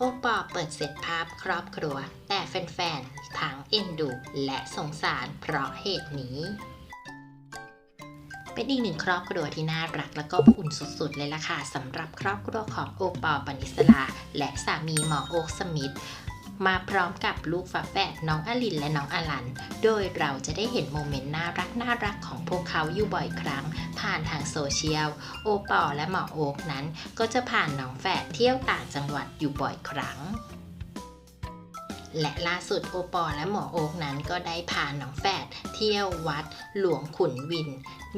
โอปอเปิดเสร็จภาพครอบครัว แต่แฟนๆทั้งเอ็นดูและสงสารเพราะเหตุนี้ เป็นอีกหนึ่งครอบครัวที่น่ารักและก็อบอุ่นสุดๆเลยล่ะค่ะสำหรับครอบครัวของโอปอล์ปนิสลา และสามีหมอโอ๊กสมิธ มาพร้อมกับลูกฝาแฝดน้องอลินและน้องอลัน โดยเราจะได้เห็นโมเมนต์น่ารักน่ารักของพวกเขาอยู่บ่อยครั้ง ผ่านทางโซเชียล โอปอลและหมอโอ๊กนั้น ก็จะผ่านน้องแฝดเที่ยวต่างจังหวัดอยู่บ่อยครั้งและล่าสุดโอปอลและหมอโอ๊กนั้นก็ได้พาน้องแฝดเที่ยววัดหลวงขุนวิน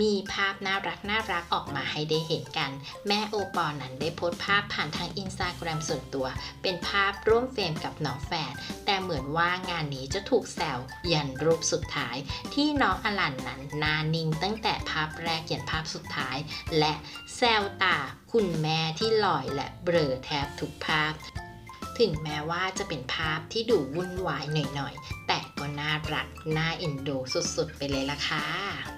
มีภาพน่ารักน่ารักออกมาให้ได้เห็นกัน แม่โอปอลนั้นได้โพสต์ภาพผ่านทางอินสตาแกรมส่วนตัว เป็นภาพร่วมเฟรมกับน้องแฝดแต่เหมือนว่างานนี้จะถูกแซวยันรูปสุดท้าย ที่น้องอลันนั้นนานิ่งตั้งแต่ภาพแรกยันภาพสุดท้าย และแซวตาคุณแม่ที่ลอยและเบลอแทบทุกภาพถึงแม้ว่าจะเป็นภาพที่ดูวุ่นวายหน่อยๆ แต่ก็น่ารัก น่าเอ็นดูสุดๆ ไปเลยล่ะค่ะและ